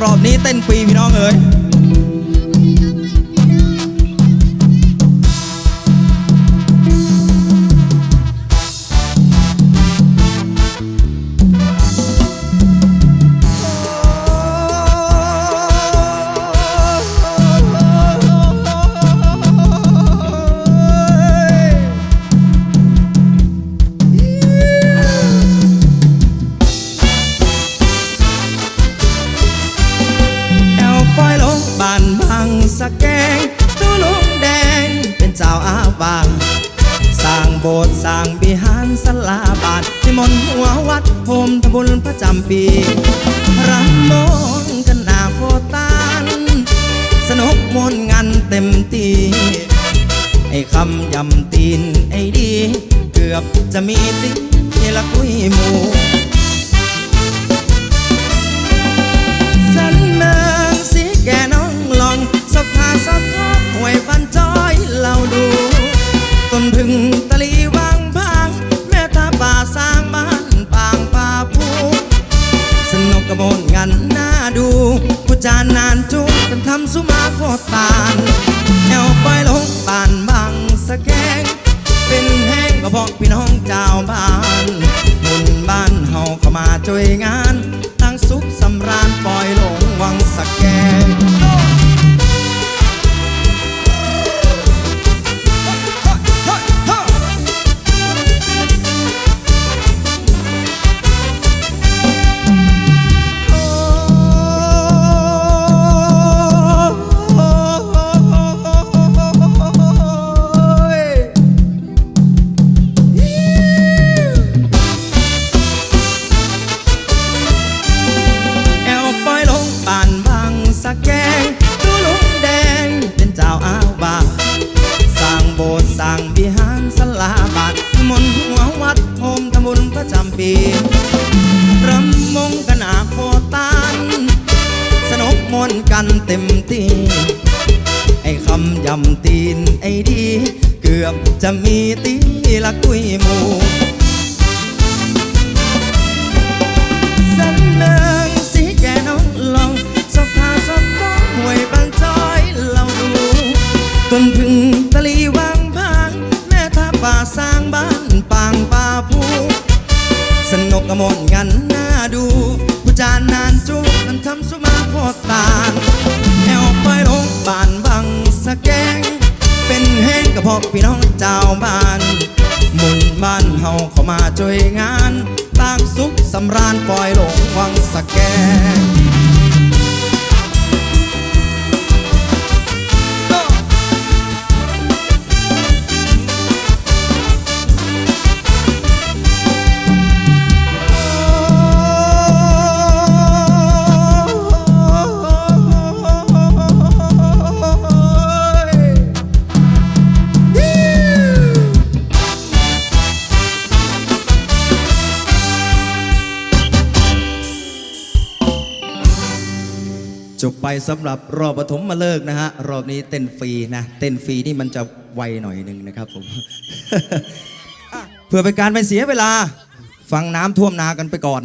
รอบนี้เต้นฟรีพี่น้องเอ๋ย หัววัดโฮมทำบุญประจำปีรำมนต์กันหนาโฟตานสนุกมวนงานเต็มตีไอ้คำยำตีนไอ้ดี เกือบจะมีตีละกุยหมูสันเมืองสีแก่น้องลองสบทาสบทอหวยบันจอยเราดูต้นพึ่งตะลีวา ระบวนงันหน้าดูผู้จานนานจุกกันทำสุมาโคตรตานแอวไปลงบานบางสะแกง เป็นแห้งก็บอกพี่น้องเจ้าบ้านบุญบ้านเฮาเข้ามาช่วยงาน ประจำปีรำมงกันอาโคตานสนุกมวนกันเต็มที่ ไอ้คำยำตีนไอ้ดี เกือบจะมีตีละกุยหมู กระมวลกันหน้าดูผู้จานนานจูมันทำสุมาโคตรตานแอวไปลงบ้านบังสะแกง เป็นแห้งกับพ่อพี่น้องเจ้าบ้านมุนบ้านเฮาเข้ามาช่วยงานตั้งสุขสำราญปล่อยลงวังสะแกง สำหรับรอบปฐมมาเลิกนะฮะรอบนี้เต้นฟรีนะเต้นฟรีนี่มันจะไวหน่อยหนึ่งนะครับผมเพื่อเป็นการไม่เสียเวลา ฟังน้ำท่วมนากันไปก่อน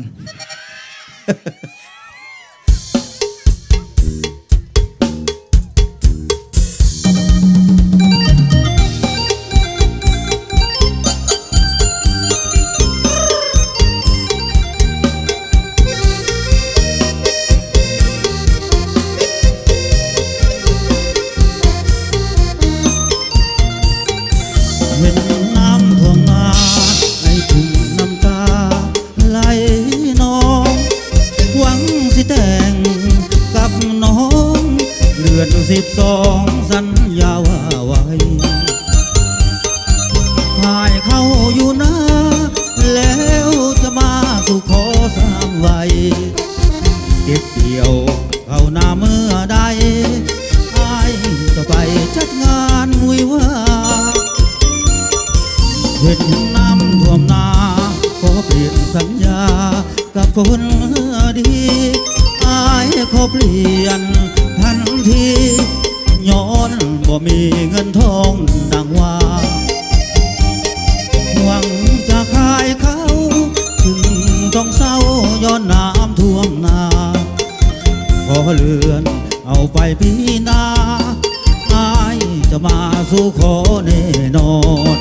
ขอแน่นอน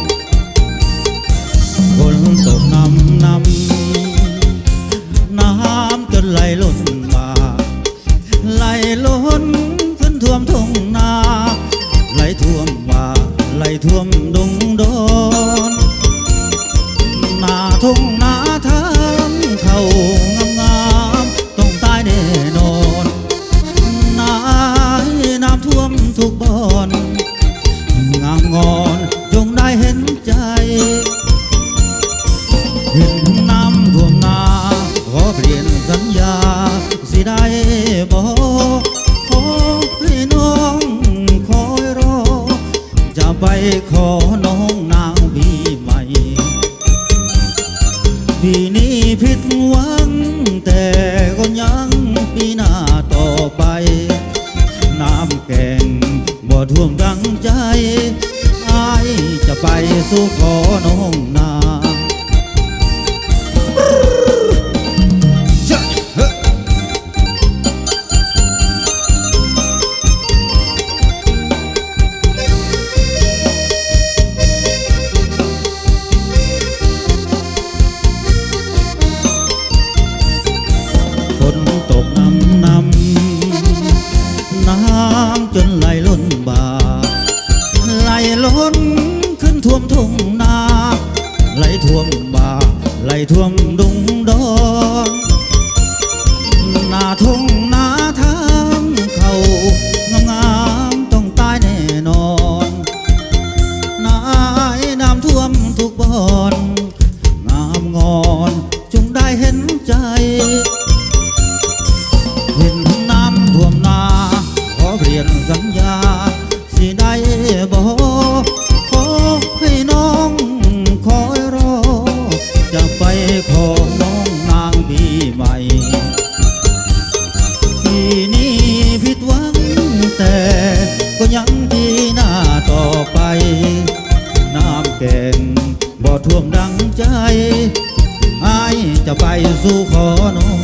ฝนตกน้ำน้ำน้ำจนไหลล้นมา ไหลล้นขึ้นท่วมทุ่งนา ไหลท่วมมาไหลท่วม ไปขอน้องนางพี่ใหม่ปีนี้ผิดหวัง แต่ก็ยังปีหน้าต่อไป น้ำแกงบ่ท่วมดังใจ อายจะไปสู่ขอน้อง ധ്വം ก็ยังดีหน้าต่อไป น้ำเก่งบ่ท่วมดังใจไอจะไปสู่ขอน้อง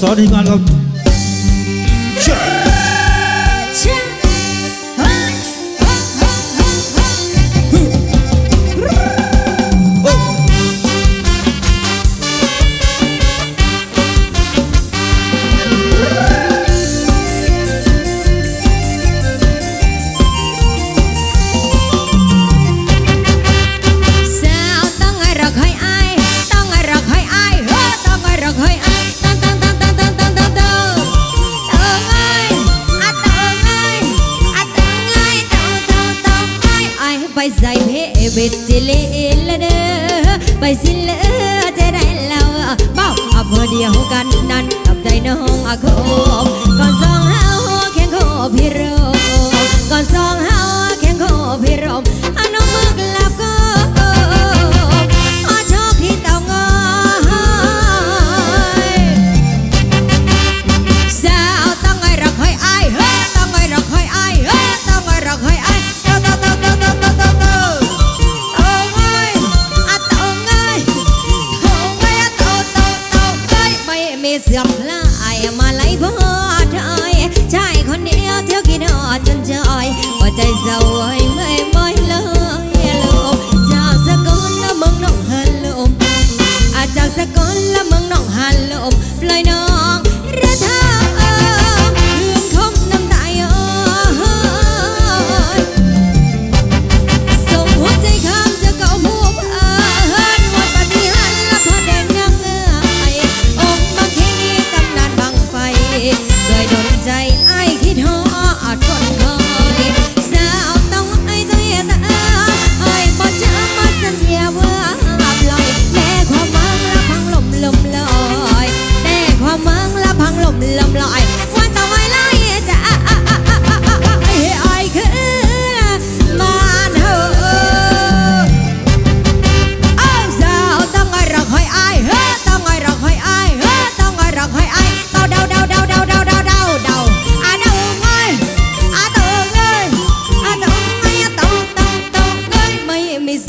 sorry, you got a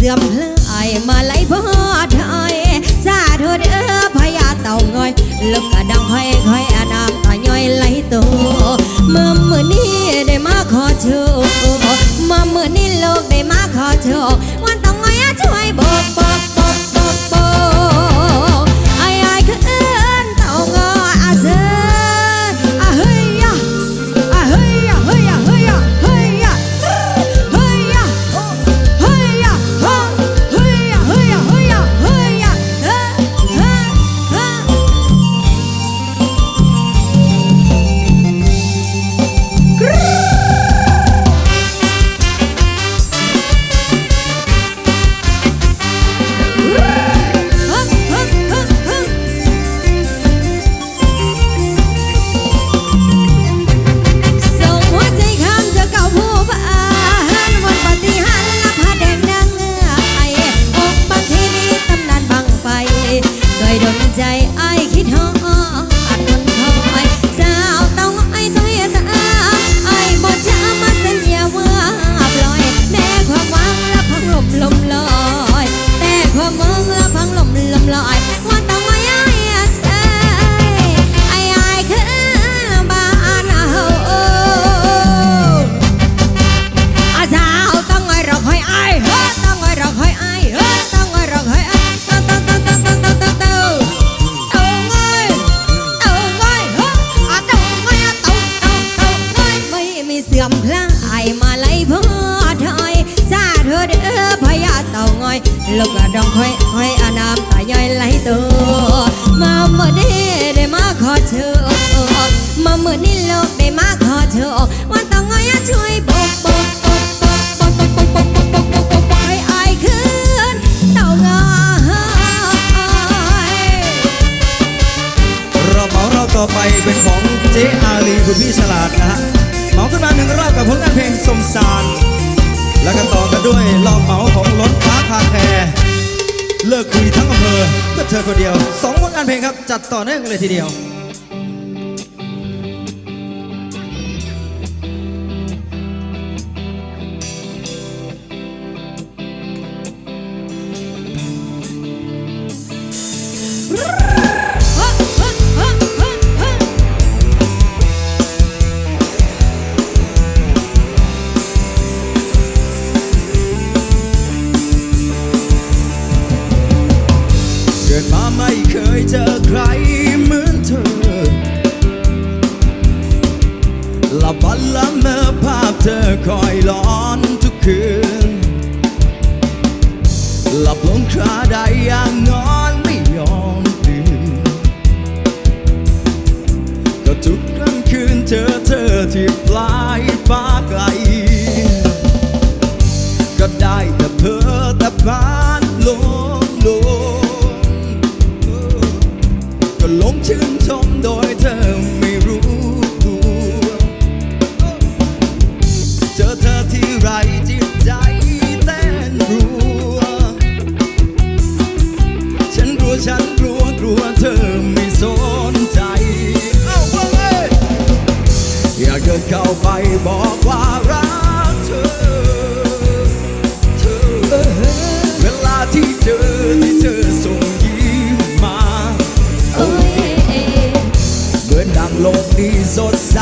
Yeah. กับผลงานเพลงสมสาร และก็ต่อกันด้วยรอบเหมาของล้นฟ้าพาแพรเลิกคุยทั้งอำเภอเพื่อเธอคนเดียวสองผลงานเพลงครับ จัดต่อเนื่องกันเลยทีเดียว หลับฝันละเมื่อภาพเธอคอยร้อนทุกคืน หลับลงคราได้อย่างนอนไม่ยอมตื่นก็ทุกกลางคืนเจอเธอที่ปลายฟ้าไกล ก็ได้แต่เพ้อแต่พานลมลมก็หลงชื่นชมโดยเธอ ดินเข้าไปบอกว่ารักเธอเธอ เวลาที่เจอที่เธอส่งยิ้มมาเหมือนดังลกนี้สดใส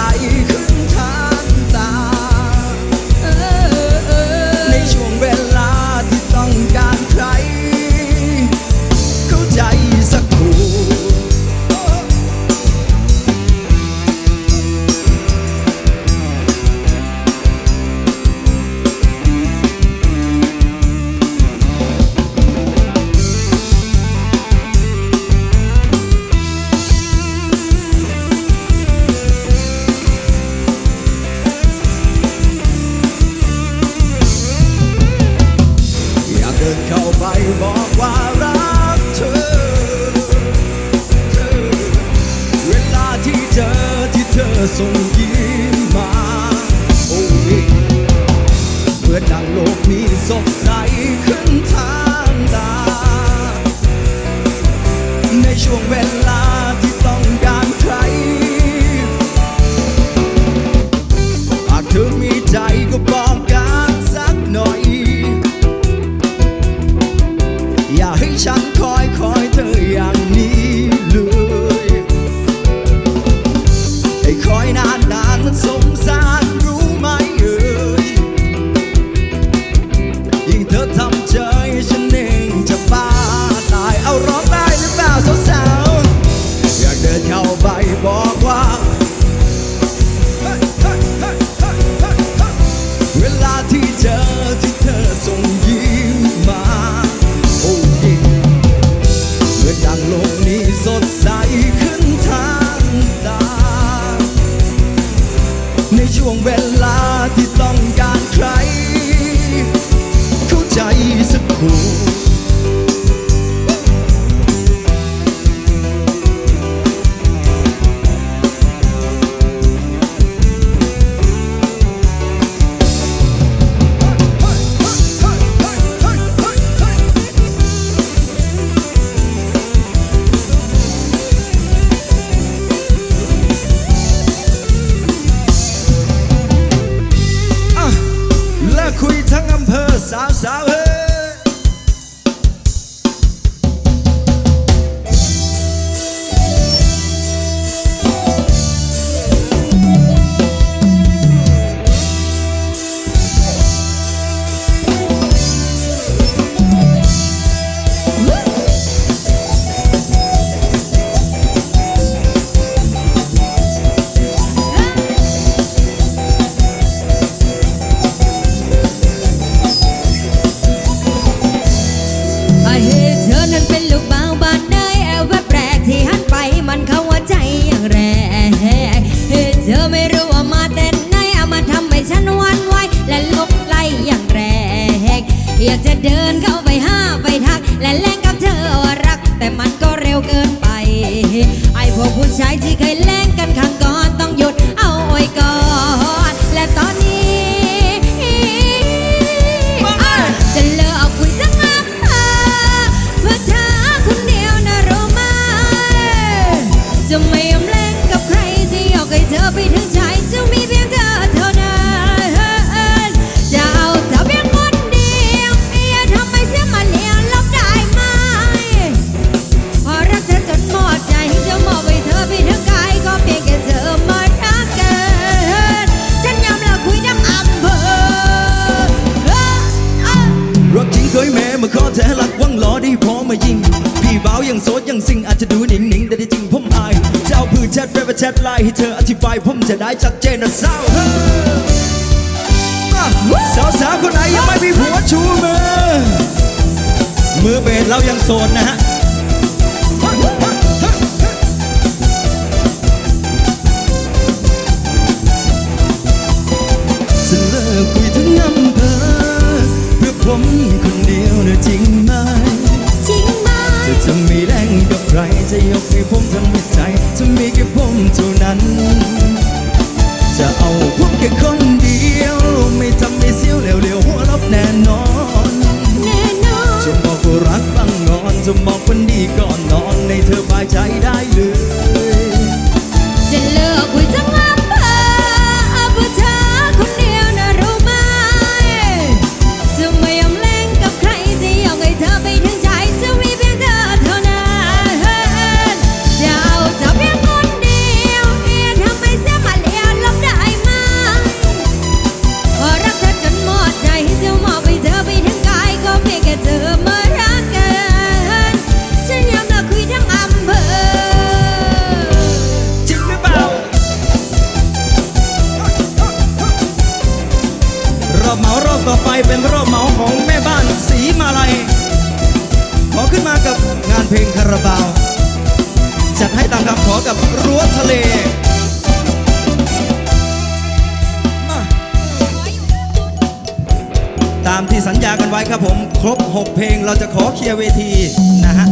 They coin out. to me แชทไลน์ให้เธออธิบายผมจะได้ชัดเจนนะสาวสาวสาวคนไหนยังไม่มีผัวชูมือมือเบสเรายังโสดนะฮะจะเลิกคุยทั้งอำเภอเพื่อผมคนเดียวนะจริงไหม แต่จะมีแรงกับใคร จะยกให้ผมทั้งหัวใจ จะมีแค่ผมเท่านั้น จะเอาผมแค่คนเดียว ไม่ทำให้เสียวเร็วๆหัวรับแน่นอน จะบอกว่รักบ้างงอน จะบอกวันดีก่อนนอนในเธอบายใจได้เลย จะเลิกคุยจัง เราจะขอเคลียร์เวทีนะฮะ